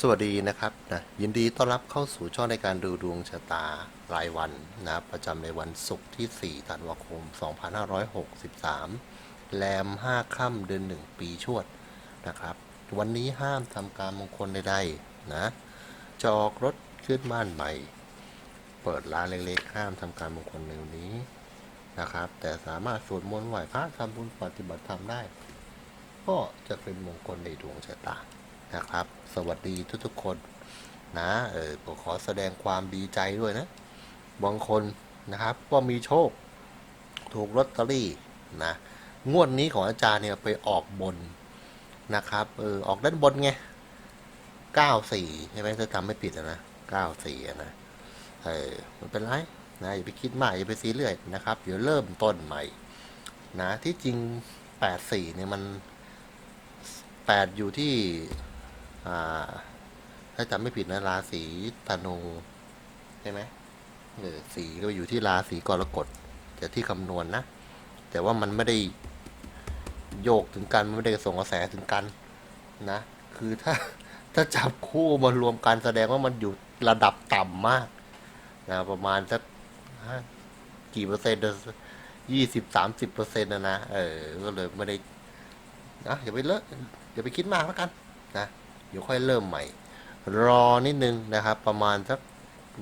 สวัสดีนะครับนะยินดีต้อนรับเข้าสู่ช่องในการดูดวงชะตารายวันนะประจำในวันศุกร์ที่ 4 ธันวาคม 2563 แรม 5 ค่ำเดือน 1 ปีชวดนะครับ วันนี้ห้ามทำการมงคลใดๆนะจะออกรถขึ้นบ้านใหม่ เปิดร้านเล็กๆ ห้ามทำการมงคลในวันนี้นะครับ แต่สามารถสวดมนต์ไหว้พระทำบุญปฏิบัติธรรมได้ ก็จะเป็นมงคลในดวงชะตา นะครับ สวัสดีทุกๆคนนะเออผมขอแสดงความดีใจด้วยนะบางคนนะครับก็มีโชค ถูกลอตเตอรี่นะงวดนี้ของอาจารย์เนี่ยไปออกบนนะครับเออออกด้านบนไง94ใช่ไหมถ้าจำไม่ผิดอะนะ94อะนะเออมันเป็นไรนะอย่าไปคิดมากอย่าไปซีเรียสนะครับเดี๋ยวเริ่มต้นใหม่นะที่จริง84เนี่ยมัน8อยู่ที่ ถ้าจำไม่ผิดนะราศีธนูใช่ไหมเออสีก็อยู่ที่ราศีกรกฎแต่ที่คำนวณนะ แต่ว่ามันไม่ได้โยกถึงกันมันไม่ได้ส่งกระแสถึงกันนะ คือถ้าถ้าจับคู่มารวมกันแสดงว่ามันอยู่ระดับต่ำมากนะประมาณสักกี่เปอร์เซ็นต์ยี่สิบสามสิบเปอร์เซ็นต์นะนะเออก็เลยไม่ได้นะอย่าไปเลอะอย่าไปคิดมากแล้วกันนะ ดี๋ยวค่อยเริ่มใหม่ รอนิดนึงนะครับ ประมาณสัก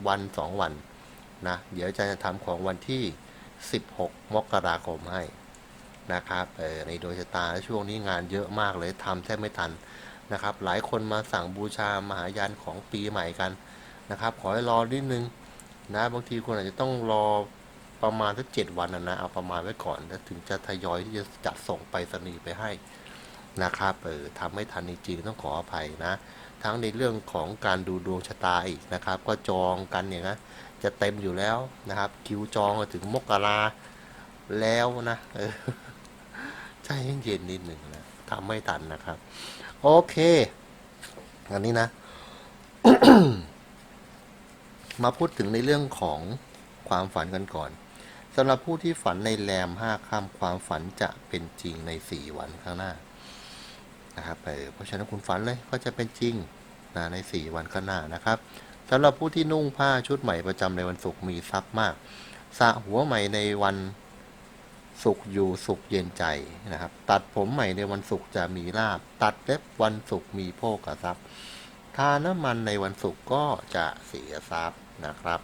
วันสองวันนะ เดี๋ยวอาจารย์จะทำของวันที่ 16 มกราคมให้นะครับเออในดวงชะตาช่วงนี้งานเยอะมากเลยทำแทบไม่ทันนะครับ หลายคนมาสั่งบูชามหายันของปีใหม่กันนะครับ ขอให้รอนิดนึงนะบางทีคุณอาจจะต้องรอประมาณสักเจ็ดวันนะนะเอาประมาณไว้ก่อนแล้วถึงจะทยอยที่จะจัดส่งไปสนีไปให้ นะครับเออทำไม่ทันจริงๆต้องขออภัยนะ ทั้งในเรื่องของการดูดวงชะตาอีกนะครับ ก็จองกันเนี่ยนะจะเต็มอยู่แล้วนะครับ คิวจองถึงมกราแล้วนะเออใจเย็นๆนิดหนึ่งนะทำไม่ทันนะครับ โอเค อันนี้นะ มาพูดถึงในเรื่องของความฝันกันก่อนสำหรับผู้ที่ฝันในแรมห้าค่ำความฝันจะเป็นจริงในสี่วันข้างหน้า นะครับเออเพราะฉะนั้นคุณฝันเลยก็จะเป็นจริงนะใน 4 วันข้างหน้านะครับสำหรับผู้ที่นุ่งผ้าชุดใหม่ประจำในวันศุกร์มีทรัพย์มากสระหัวใหม่ในวันศุกร์อยู่สุขเย็นใจนะครับ ตัดผมใหม่ในวันศุกร์จะมีลาบ ตัดเล็บวันศุกร์มีโภคทรัพย์ทาน้ำมันในวันศุกร์ก็จะเสียทรัพย์นะครับ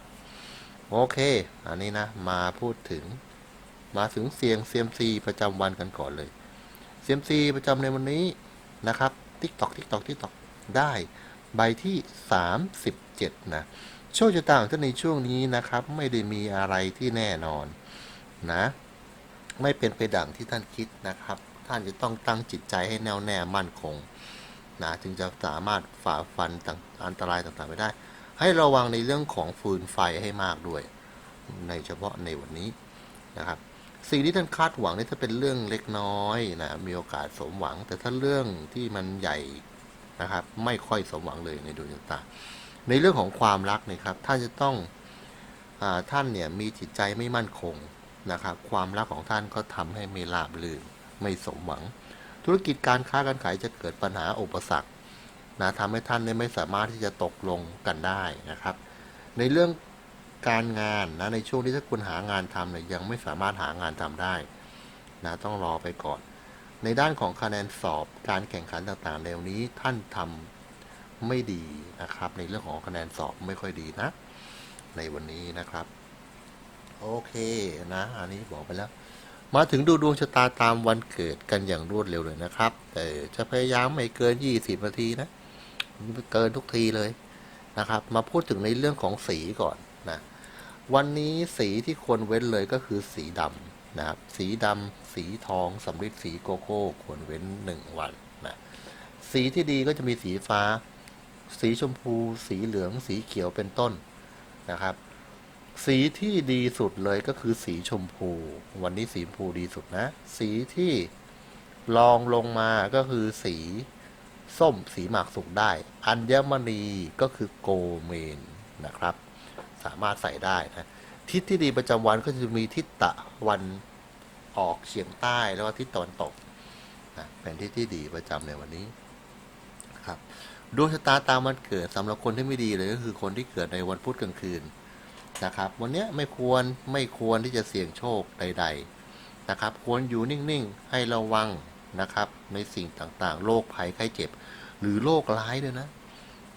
โอเค อันนี้นะ มาพูดถึง มาถึงเสียงเซียมซีประจำวันกันก่อนเลยเซียมซีประจำในวันนี้ นะครับติ๊กตอกติ๊กตอกติ๊กตอกได้ใบที่ 37 นะโชคชะตาของท่านในช่วงนี้นะครับ ไม่ได้มีอะไรที่แน่นอนนะ ไม่เป็นไปดังที่ท่านคิดนะครับ ท่านจะต้องตั้งจิตใจให้แน่วแน่มั่นคงนะจึงจะสามารถฝ่าฟันต่างอันตรายต่างๆไปได้ ให้ระวังในเรื่องของฟืนไฟให้มากด้วย ในเฉพาะในวันนี้นะครับ สิ่งที่ท่านคาดหวังนี่ถ้าเป็นเรื่องเล็กน้อยนะมีโอกาสสมหวัง แต่ถ้าเรื่องที่มันใหญ่นะครับ ไม่ค่อยสมหวังเลยในดวงชะตาในเรื่องของความรักนะครับท่านจะต้องอท่านเนี่ยมีจิตใจไม่มั่นคงนะครับ ความรักของท่านก็ทำให้ไม่ราบรื่นไม่สมหวัง ธุรกิจการค้าการขายจะเกิดปัญหาอุปสรรคนะทำให้ท่านเนี่ยไม่สามารถที่จะตกลงกันได้นะครับ ในเรื่อง การงานนะในช่วงที่ถ้าคุณหางานทำเนี่ยยังไม่สามารถหางานทำได้นะต้องรอไปก่อน ในด้านของคะแนนสอบการแข่งขันต่างๆแนวนี้ท่านทำไม่ดีนะครับ ในเรื่องของคะแนนสอบไม่ค่อยดีนะ ในวันนี้นะครับ โอเคนะ อันนี้บอกไปแล้ว มาถึงดูดวงชะตาตามวันเกิดกันอย่างรวดเร็วเลยนะครับแต่จะพยายามไม่เกิน 20 นาทีนะเกินทุกทีเลยนะครับ มาพูดถึงในเรื่องของสีก่อน นะวันนี้สีที่ควรเว้นเลยก็คือสีดำนะครับ สีดำสีทองสำริดสีโกโก้ควรเว้นหนึ่งวันนะสีที่ดีก็จะมีสีฟ้า สีชมพู สีเหลือง สีเขียวเป็นต้นนะครับ สีที่ดีสุดเลยก็คือสีชมพู วันนี้สีชมพูดีสุดนะ สีที่ลองลงมาก็คือสีส้มสีหมากสุกได้ อัญมณีก็คือโกเมนนะครับ สามารถใส่ได้นะทิศที่ดีประจำวันก็จะมีทิศตะวันออกเฉียงใต้แล้วก็ทิศตะวันตกนะเป็นทิศที่ดีประจำในวันนี้ครับดวงชะตาตามวันเกิดสำหรับคนที่ไม่ดีเลยก็คือคนที่เกิดในวันพุธกลางคืนนะครับ วันเนี้ยไม่ควรไม่ควรที่จะเสี่ยงโชคใด ๆนะครับ ควรอยู่นิ่งๆ ให้ระวังนะครับ ในสิ่งต่างๆโรคภัยไข้เจ็บ หรือโรคร้ายด้วยนะ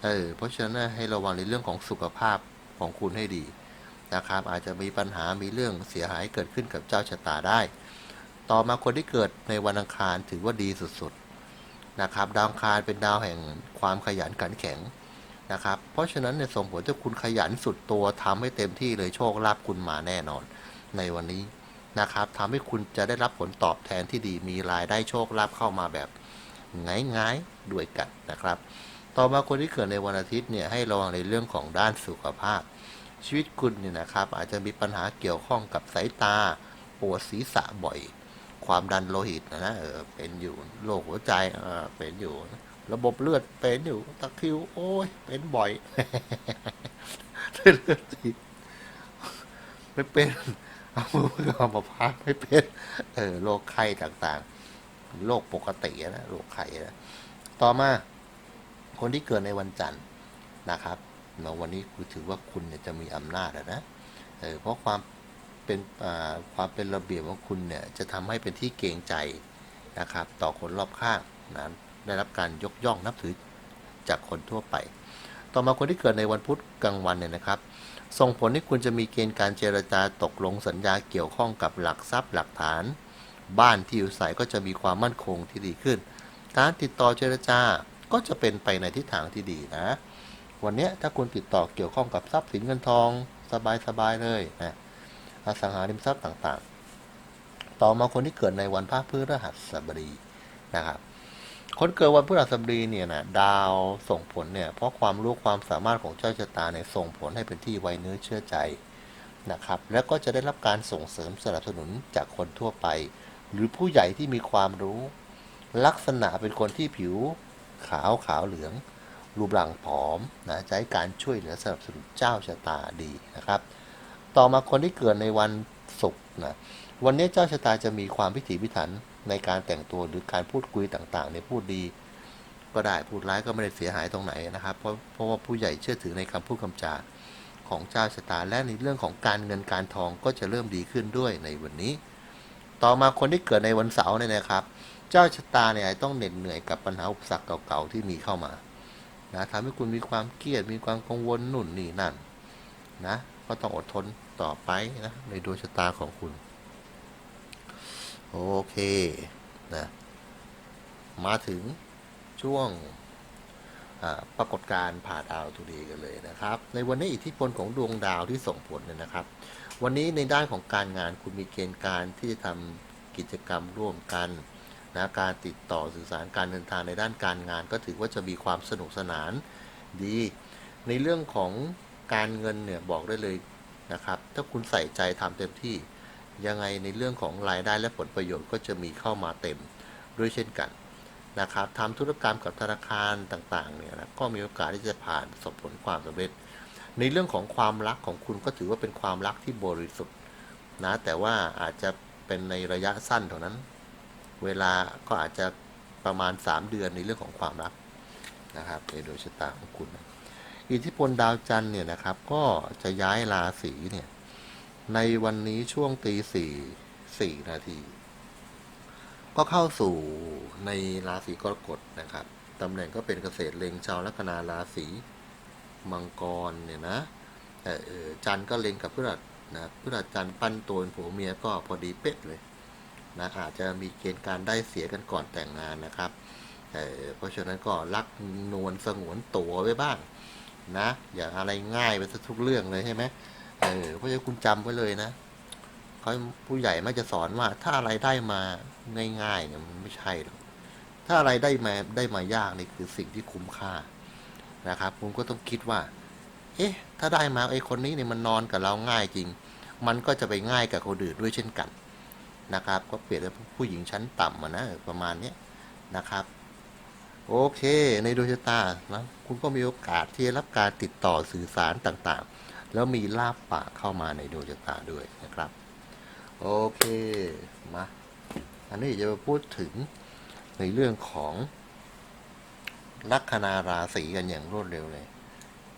เออเพราะฉะนั้นให้ระวังในเรื่องของสุขภาพ ของคุณให้ดีนะครับอาจจะมีปัญหามีเรื่องเสียหายเกิดขึ้นกับเจ้าชะตาได้ ต่อมาคนที่เกิดในวันอังคารถือว่าดีสุดๆนะครับดาวอังคารเป็นดาวแห่งความขยันขันแข็งนะครับเพราะฉะนั้นเนี่ยส่งผลถ้าคุณขยันสุดตัวทำให้เต็มที่เลยโชคลาภคุณมาแน่นอน ในวันนี้นะครับทำให้คุณจะได้รับผลตอบแทนที่ดีมีรายได้โชคลาภเข้ามาแบบง่ายๆด้วยกันนะครับ ต่อมาคนที่เกิดในวันอาทิตย์เนี่ยให้ระวังในเรื่องของด้านสุขภาพ ชีวิตคุณเนี่ยนะครับ อาจจะมีปัญหาเกี่ยวข้องกับสายตาปวดศีรษะบ่อย ความดันโลหิตนะนะเออเป็นอยู่โรคหัวใจเออเป็นอยู่ ระบบเลือดเป็นอยู่ตะคริว โอ้ยเป็นบ่อยเลือดตีไม่เป็นเอามือเอามาพักไม่เป็นเออโรคไข้ต่างๆโรคปกตินะโรคไข้นะต่อมา คนที่เกิดในวันจันทร์นะครับเนาะวันนี้กูถือว่าคุณเนี่ยจะมีอำนาจนะเออเพราะความเป็นความเป็นระเบียบของคุณเนี่ยจะทำให้เป็นที่เกรงใจนะครับ ต่อคนรอบข้างนะได้รับการยกย่องนับถือจากคนทั่วไป ต่อมาคนที่เกิดในวันพุธกลางวันเนี่ยนะครับ ส่งผลให้คุณจะมีเกณฑ์การเจรจาตกลงสัญญาเกี่ยวข้องกับหลักทรัพย์หลักฐาน บ้านที่อยู่อาศัยก็จะมีความมั่นคงที่ดีขึ้น การติดต่อเจรจา ก็จะเป็นไปในทิศทางที่ดีนะ วันนี้ถ้าคุณติดต่อเกี่ยวข้องกับทรัพย์สินเงินทองสบายๆเลยนะอสังหาริมทรัพย์ต่างๆ ต่อมาคนที่เกิดในวันพระพฤหัสบดีนะครับ คนเกิดวันพฤหัสบดีเนี่ยนะดาวส่งผลเนี่ยเพราะความรู้ความสามารถของเจ้าชะตาเนี่ยส่งผลให้เป็นที่ไว้เนื้อเชื่อใจนะครับ แล้วก็จะได้รับการส่งเสริมสนับสนุนจากคนทั่วไป หรือผู้ใหญ่ที่มีความรู้ ลักษณะเป็นคนที่ผิว ขาวขาวเหลือง รูปร่างผอมนะให้การช่วยเหลือสนับสนุนเจ้าชะตาดีนะครับ ต่อมาคนที่เกิดในวันศุกร์นะวันนี้เจ้าชะตาจะมีความพิถีพิถันในการแต่งตัวหรือการพูดคุยต่างๆในพูดดี ก็ได้พูดร้ายก็ไม่ได้เสียหายตรงไหนนะครับ เพราะเพราะว่าผู้ใหญ่เชื่อถือในคำพูดคำจาของเจ้าชะตาและในเรื่องของการเงินการทองก็จะเริ่มดีขึ้นด้วยในวันนี้ ต่อมาคนที่เกิดในวันเสาร์เนี่ยนะครับ เจ้าชะตาเนี่ยต้องเหน็ดเหนื่อยกับปัญหาอุปสรรคเก่าๆที่มีเข้ามานะทำให้คุณมีความเครียดมีความกังวลหนุนนี่นั่นนะก็ต้องอดทนต่อไปนะในดวงชะตาของคุณ โอเคนะมาถึงช่วงปรากฏการณ์ผ่าดาวทุดีกันเลยนะครับ ในวันนี้อิทธิพลของดวงดาวที่ส่งผลเนี่ยนะครับ วันนี้ในด้านของการงานคุณมีเกณฑ์การที่จะทำกิจกรรมร่วมกัน นะการติดต่อสื่อสารการเดินทางในด้านการงาน ก็ถือว่าจะมีความสนุกสนานดี ในเรื่องของการเงินเนี่ยบอกได้เลยนะครับ ถ้าคุณใส่ใจทำเต็มที่ ยังไงในเรื่องของรายได้และผลประโยชน์ก็จะมีเข้ามาเต็มด้วยเช่นกันนะครับทำธุรกรรมกับธนาคารต่างๆเนี่ยนะก็มีโอกาสที่จะผ่านสบผลความสำเร็จ ในเรื่องของความรักของคุณก็ถือว่าเป็นความรักที่บริสุทธิ์นะแต่ว่าอาจจะเป็นในระยะสั้นเท่านั้น เวลาก็อาจจะประมาณ 3 เดือนในเรื่องของความรักนะครับในดวงชะตาของคุณ อิทธิพลดาวจันทร์เนี่ยนะครับ ก็จะย้ายราศีเนี่ยในวันนี้ช่วงตีสี่สี่นาที ก็เข้าสู่ในราศีกรกฎนะครับตำแหน่งก็เป็นเกษตรเล็งชาวลัคนาราศีมังกรเนี่ยนะจันทร์ก็เล็งกับพฤหัสนะพฤหัสจันทร์ปั้นตัวเป็นผัวเมียก็พอดีเป๊ะเลย นะอาจจะมีเกณฑ์การได้เสียกันก่อนแต่งงานนะครับเออเพราะฉะนั้นก็รักนวลสงวนตัวไว้บ้างนะอย่าอะไรง่ายไปทุกเรื่องเลยใช่ไหมเออเพราะฉะนั้นคุณจำไว้เลยนะเขาผู้ใหญ่มักจะสอนว่า ถ้าอะไรได้มาง่ายๆเนี่ยมันไม่ใช่หรอกถ้าอะไรได้มาได้มายากนี่คือสิ่งที่คุ้มค่านะครับคุณก็ต้องคิดว่า เอ๊ะ ถ้าได้มาไอ้คนนี้เนี่ยมันนอนกับเราง่ายจริง มันก็จะไปง่ายกับคนอื่นด้วยเช่นกัน นะครับ ก็เปรียบเทียบผู้หญิงชั้นต่ำอะนะประมาณนี้นะครับ โอเค ในดวงชะตานะคุณก็มีโอกาสที่จะรับการติดต่อสื่อสารต่างๆ แล้วมีลาบปากเข้ามาในดวงชะตาด้วยนะครับ โอเคมาอันนี้จะพูดถึงในเรื่องของลัคนาราศีกันอย่างรวดเร็วเลย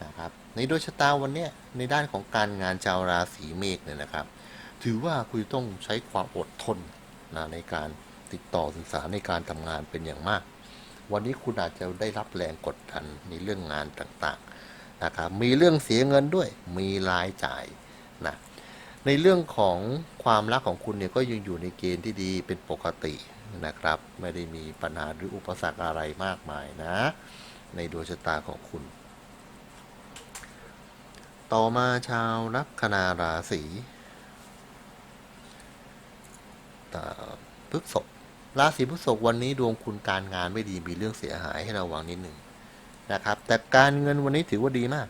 นะครับ ในดวงชะตาวันนี้ในด้านของการงานชาวราศีเมษเนี่ยนะครับ ถือว่าคุณต้องใช้ความอดทนนะในการติดต่อสื่อสารในการทำงานเป็นอย่างมาก วันนี้คุณอาจจะได้รับแรงกดดันในเรื่องงานต่างๆนะครับมีเรื่องเสียเงินด้วย มีรายจ่ายนะในเรื่องของความรักของคุณเนี่ยก็ยังอยู่ในเกณฑ์ที่ดีเป็นปกตินะครับ ไม่ได้มีปัญหาหรืออุปสรรคอะไรมากมายนะ ในดวงชะตาของคุณ ต่อมาชาวลัคนาราศีอ่า พฤษภราศีพฤษภวันนี้ดวงคุณการงานไม่ดีมีเรื่องเสียหายให้ระวังนิดหนึ่งนะครับ แต่การเงินวันนี้ถือว่าดีมาก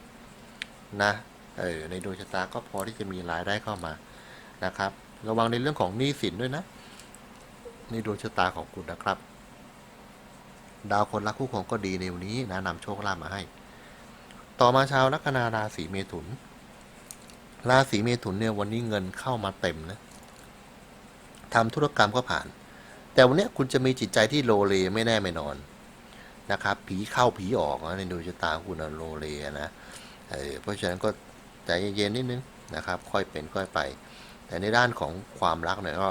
นะเออในดวงชะตาก็พอที่จะมีรายได้เข้ามานะครับ ระวังในเรื่องของหนี้สินด้วยนะ ในดวงชะตาของคุณนะครับ ดาวคนรักคู่ครองก็ดีในวันนี้นะนำโชคลาภมาให้ ต่อมาชาวลัคนาราศีเมถุน ราศีเมถุนเนี่ยวันนี้เงินเข้ามาเต็มนะ ทำธุรกรรมก็ผ่าน แต่วันนี้คุณจะมีจิตใจที่โลเลไม่แน่ไม่นอนนะครับ ผีเข้าผีออกนะในดวงชะตาของคุณนโลเลนะเออเพราะฉะนั้นก็ใจเย็นๆนิดนึงนะครับ ค่อยเป็นค่อยไป แต่ในด้านของความรักเนี่ยก็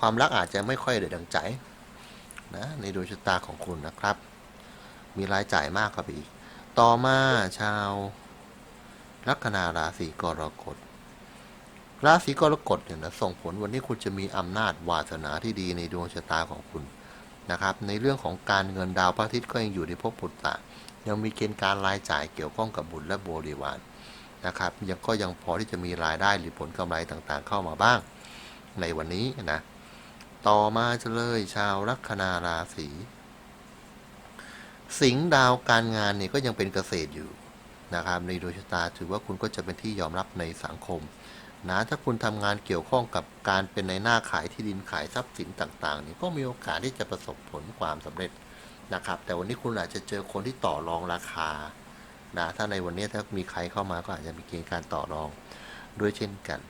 ความรักอาจจะไม่ค่อยได้ดังใจนะในดวงชะตาของคุณนะครับ มีรายจ่ายมากครับอีก ต่อมาชาวลัคนาราศีกรกฎ ราศีกรกฎเนี่ยนะส่งผลวันนี้คุณจะมีอำนาจวาสนาที่ดีในดวงชะตาของคุณนะครับ ในเรื่องของการเงินดาวพระอาทิตย์ก็ยังอยู่ในภพปุตตะยังมีเกณฑ์การรายจ่ายเกี่ยวข้องกับบุญและบริวารนะครับ ยังก็ยังพอที่จะมีรายได้หรือผลกำไรต่างๆ เข้ามาบ้าง ในวันนี้นะต่อมาจะเลยชาวลัคนาราศีสิงดาวการงานเนี่ยก็ยังเป็นเกษตรอยู่นะครับในดวงชะตาถือว่าคุณก็จะเป็นที่ยอมรับในสังคม นะถ้าคุณทำงานเกี่ยวข้องกับการเป็นในหน้าขายที่ดินขายทรัพย์สินต่างๆนี่ก็มีโอกาสที่จะประสบผลความสำเร็จนะครับ แต่วันนี้คุณอาจจะเจอคนที่ต่อรองราคานะถ้าในวันนี้ถ้ามีใครเข้ามาก็อาจจะมีเกณฑ์การต่อรองด้วยเช่นกัน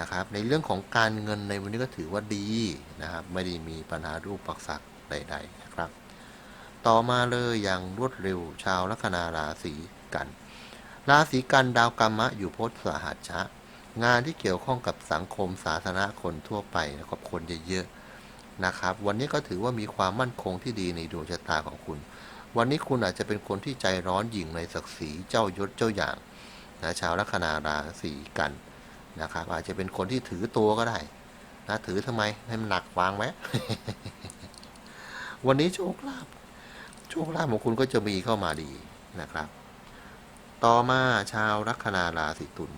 นะครับ ในเรื่องของการเงินในวันนี้ก็ถือว่าดีนะครับ ไม่ได้มีปัญหารูปปักษกใด ๆนะครับ ต่อมาเลยอย่างรวดเร็วชาวลัคนาราศีกัน ราศีกันดาวกรรมะอยู่พจน์สหัชชะ งานที่เกี่ยวข้องกับสังคมสาธารณะคนทั่วไปนะครับคนเยอะๆนะครับ วันนี้ก็ถือว่ามีความมั่นคงที่ดีในดวงชะตาของคุณ วันนี้คุณอาจจะเป็นคนที่ใจร้อนหยิ่งในศักดิ์ศรีเจ้ายศเจ้าอย่างนะชาวลัคนาราศีกันนะครับ อาจจะเป็นคนที่ถือตัวก็ได้นะถือทำไมให้มันหนักวางไว้วันนี้โชคลาภโชคลาภของคุณก็จะมีเข้ามาดีนะครับ ต่อมาชาวลัคนาราศีตุล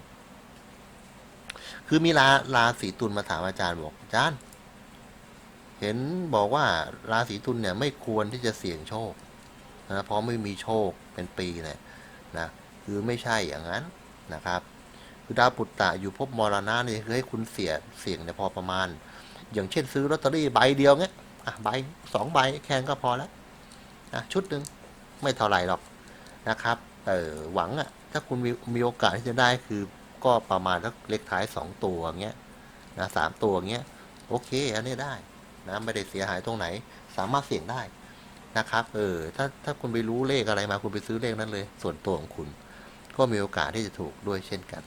คือมีราราศีตุลมาถามอาจารย์บอกอาจารย์ เห็นบอกว่าราศีตุลเนี่ยไม่ควรที่จะเสี่ยงโชคนะเพราะไม่มีโชคเป็นปีเลยนะคือไม่ใช่อย่างนั้นนะครับคือดาวปุตตะอยู่ภพมรณะเนี่ยคือให้คุณเสี่ยเสี่ยงเนี่ยพอประมาณ อย่างเช่นซื้อลอตเตอรี่ใบเดียวเงี้ยอะใบสองใบแค่นั้นก็พอแล้วนะชุดหนึ่งไม่เท่าไหร่หรอกนะครับเออหวังอะถ้าคุณมีมีโอกาสที่จะได้คือ ก็ประมาณสักเลขท้ายสองตัวเงี้ยนะสามตัวเงี้ยโอเค อันนี้ได้นะไม่ได้เสียหายตรงไหน สามารถเสี่ยงได้นะครับ เออ ถ้าถ้าคุณไปรู้เลขอะไรมาคุณไปซื้อเลขนั้นเลย ส่วนตัวของคุณ ก็มีโอกาสที่จะถูกด้วยเช่นกัน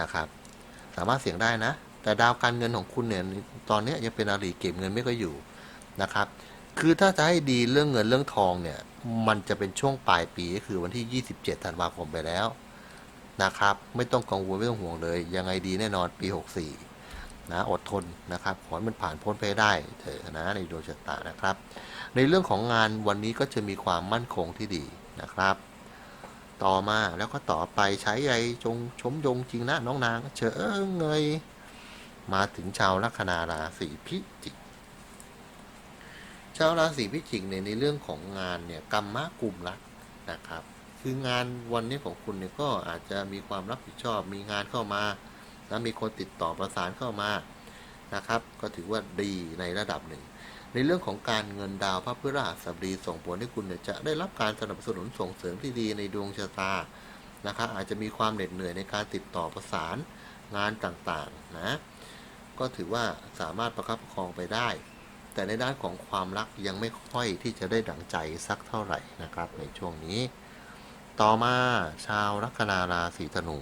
นะครับ สามารถเสี่ยงได้นะ แต่ดาวการเงินของคุณเนี่ยตอนนี้ยังเป็นอาลีเก็บเงินไม่ค่อยอยู่นะครับ คือถ้าจะให้ดีเรื่องเงินเรื่องทองเนี่ย มันจะเป็นช่วงปลายปีก็คือวันที่ 27ธันวาคมไปแล้ว นะครับ ไม่ต้องกังวลไม่ต้องห่วงเลย ยังไงดีแน่นอนปี 64 นะอดทนนะครับขอให้มันผ่านพ้นไปได้เถอะนะในดวงชะตานะครับ ในเรื่องของงานวันนี้ก็จะมีความมั่นคงที่ดีนะครับ ต่อมาแล้วก็ต่อไปใช้ใยจงชมยงจริงนะน้องนางเฉอเงยมาถึงชาวลัคนาราศีพิจิกชาวราศีพิจิกเนี่ยในเรื่องของงานเนี่ยกรรมะกลุ่มรักนะครับ คืองานวันนี้ของคุณเนี่ยก็อาจจะมีความรับผิดชอบ มีงานเข้ามา แล้วมีคนติดต่อประสานเข้ามานะครับ ก็ถือว่าดีในระดับหนึ่ง ในเรื่องของการเงินดาวพระพฤหัสบดีส่งผลให้คุณเนี่ยจะได้รับการสนับสนุนส่งเสริมที่ดีในดวงชะตานะครับอาจจะมีความเหน็ดเหนื่อยในการติดต่อประสานงานต่างๆนะก็ถือว่าสามารถประคับประคองไปได้ แต่ในด้านของความรักยังไม่ค่อยที่จะได้ดังใจสักเท่าไหร่นะครับในช่วงนี้ ต่อมาชาวลัคนาราศีธนู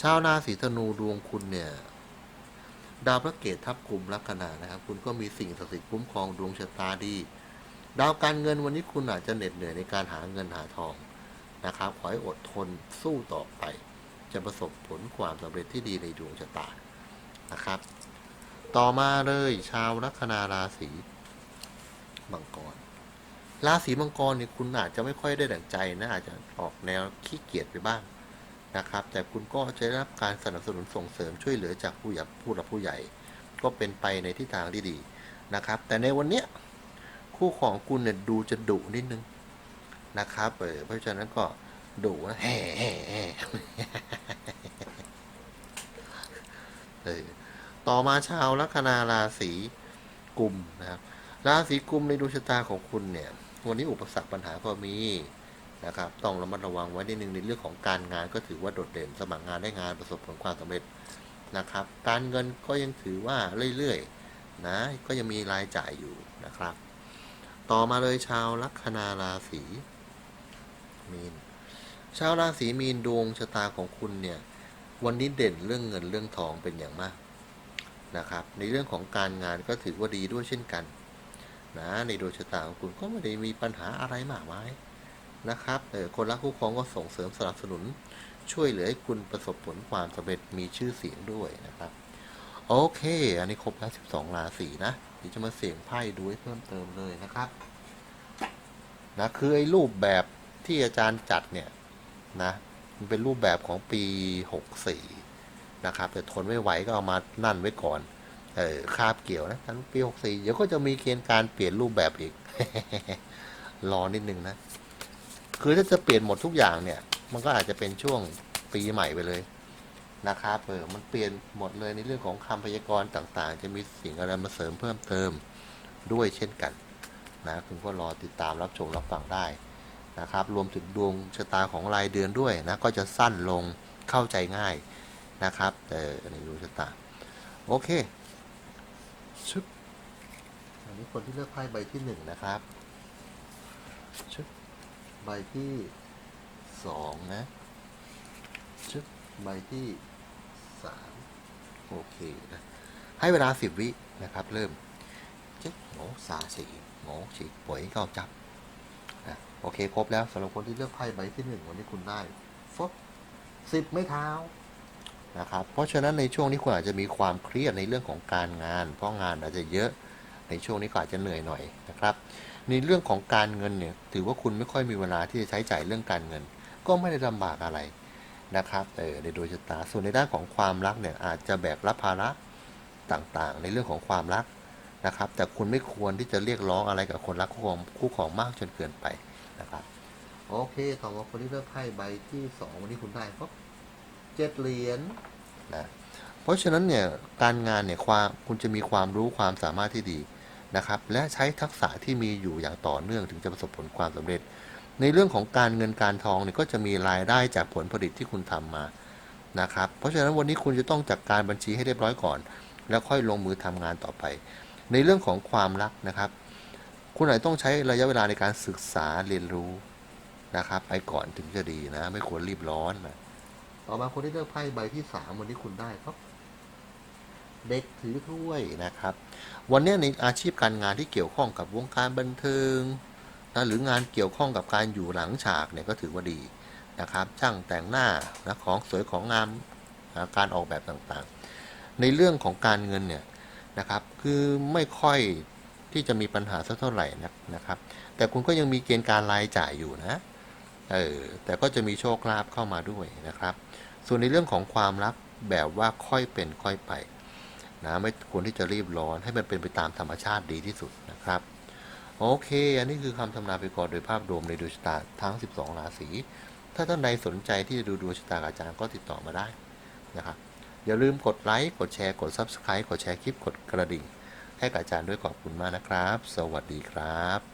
ชาวราศีธนูดวงคุณเนี่ย ดาวพระเกตทับกลุ่มลัคนานะครับ คุณก็มีสิ่งศักดิ์สิทธิ์คุ้มครองดวงชะตาดี ดาวการเงินวันนี้คุณอาจจะเหน็ดเหนื่อยในการหาเงินหาทองนะครับ ขอให้อดทนสู้ต่อไป จะประสบผลความสำเร็จที่ดีในดวงชะตานะครับ ต่อมาเลยชาวลัคนาราศีมังกร ราศีมังกรเนี่ยคุณอาจจะไม่ค่อยได้ดั่งใจนะอาจจะออกแนวขี้เกียจไปบ้างนะครับ แต่คุณก็จะได้รับการสนับสนุนส่งเสริมช่วยเหลือจากผู้ใหญ่ผู้หลักผู้ใหญ่ ก็เป็นไปในทิศทางที่ดีนะครับ แต่ในวันเนี้ยคู่ของคุณเนี่ยดูจะดุนิดนึงนะครับเออเพราะฉะนั้นก็ดุนะแห่แห่แห่เออต่อมาชาวลัคนาราศีกุมนะครับราศีกุมในดวงชะตาของคุณเนี่ย วันนี้อุปสรรคปัญหาก็มีนะครับ ต้องระมัดระวังไว้นิดนึงในเรื่องของการงานก็ถือว่าโดดเด่นสมัครงานได้งานประสบผลความสำเร็จนะครับ การเงินก็ยังถือว่าเรื่อยๆนะก็ยังมีรายจ่ายอยู่นะครับ ต่อมาเลยชาวลัคนาราศีมีนชาวราศีมีนดวงชะตาของคุณเนี่ยวันนี้เด่นเรื่องเงินเรื่องทองเป็นอย่างมากนะครับ ในเรื่องของการงานก็ถือว่าดีด้วยเช่นกัน นะในดวงชะตาของคุณก็ไม่ได้มีปัญหาอะไรมากมายนะครับเออคนรักคู่ครองก็ส่งเสริมสนับสนุน ช่วยเหลือให้คุณประสบผลความสำเร็จมีชื่อเสียงด้วยนะครับ โอเค อันนี้ครบแล้ว 12 ราศีนะเดี๋ยวจะมาเสี่ยงไพ่ดูให้เพิ่มเติมเลยนะครับนะคือไอ้รูปแบบที่อาจารย์จัดเนี่ยนะมันเป็นรูปแบบของปี 64 นะครับแต่ทนไม่ไหวก็เอามานั่นไว้ก่อน คาบเกี่ยวนะทั้งปีหกสี่เดี๋ยวก็จะมีเกณฑ์การเปลี่ยนรูปแบบอีก รอนิดนึงนะ คือถ้าจะเปลี่ยนหมดทุกอย่างเนี่ย มันก็อาจจะเป็นช่วงปีใหม่ไปเลยนะครับเออมันเปลี่ยนหมดเลยในเรื่องของคำพยากรณ์ต่างๆ จะมีสิ่งอะไรมาเสริมเพิ่มเติมด้วยเช่นกันนะคุณก็รอติดตามรับชมรับฟังได้นะครับ รวมถึงดวงชะตาของรายเดือนด้วยนะก็จะสั้นลงเข้าใจง่ายนะครับเออในดวงชะตาโอเค ชุดอันนี้คนที่เลือกไพ่ใบที่หนึ่งนะครับชุดใบที่สองนะชุดใบที่สามโอเคนะให้เวลาสิบวินะครับ เริ่มเจ๊กโง่ซาสีโง่ฉีกป่วยเข้าจับนะโอเค ครบแล้วสำหรับคนที่เลือกไพ่ใบที่หนึ่งวันนี้คุณได้ฟบสิบไม่เท้า นะครับ เพราะฉะนั้นในช่วงนี้คุณอาจจะมีความเครียดในเรื่องของการงาน เพราะงานอาจจะเยอะในช่วงนี้ก็อาจจะเหนื่อยหน่อยนะครับ ในเรื่องของการเงินเนี่ยถือว่าคุณไม่ค่อยมีเวลาที่จะใช้จ่ายเรื่องการเงิน ก็ไม่ได้ลำบากอะไรนะครับเออในโดยชะตาส่วนในด้านของความรักเนี่ยอาจจะแบกรับภาระต่างๆ ในเรื่องของความรักนะครับ แต่คุณไม่ควรที่จะเรียกร้องอะไรกับคนรักคู่ของคู่ของมากจนเกินไปนะครับ โอเคต่อมาคนที่เลือกไพ่ใบที่สองวันนี้คุณได้ครับ เจ็ดเหรียญนะเพราะฉะนั้นเนี่ยการงานเนี่ยความคุณจะมีความรู้ความสามารถที่ดีนะครับ และใช้ทักษะที่มีอยู่อย่างต่อเนื่องถึงจะประสบผลความสำเร็จ ในเรื่องของการเงินการทองเนี่ยก็จะมีรายได้จากผลผลิตที่คุณทำมานะครับ เพราะฉะนั้นวันนี้คุณจะต้องจัดการบัญชีให้เรียบร้อยก่อน แล้วค่อยลงมือทำงานต่อไป ในเรื่องของความรักนะครับ คุณอาจจะต้องใช้ระยะเวลาในการศึกษาเรียนรู้นะครับไปก่อนถึงจะดีนะ ไม่ควรรีบร้อนนะ ต่อมาคนที่เลือกไพ่ใบที่สามวันนี้คุณได้ครับเด็กถือถ้วยนะครับ วันนี้ในอาชีพการงานที่เกี่ยวข้องกับวงการบันเทิงนะหรืองานเกี่ยวข้องกับการอยู่หลังฉากเนี่ยก็ถือว่าดีนะครับช่างแต่งหน้านะของสวยของงามนะการออกแบบต่างๆ ในเรื่องของการเงินเนี่ยนะครับ คือไม่ค่อยที่จะมีปัญหาสักเท่าไหร่นะนะครับ แต่คุณก็ยังมีเกณฑ์การรายจ่ายอยู่นะ เออแต่ก็จะมีโชคลาภเข้ามาด้วยนะครับ ส่วนในเรื่องของความรักแบบว่าค่อยเป็นค่อยไปนะไม่ควรที่จะรีบร้อนให้มันเป็นไปตามธรรมชาติดีที่สุดนะครับ โอเค อันนี้คือคำทำนายไปก่อนโดยภาพรวมในดวงชะตาทั้ง 12 ราศีถ้าท่านใดสนใจที่จะดูดวงชะตาอาจารย์ก็ติดต่อมาได้นะครับอย่าลืมกดไลค์กดแชร์กด Subscribe กดแชร์คลิปกดกระดิ่ง ให้กับอาจารย์ด้วยขอบคุณมากนะครับ สวัสดีครับ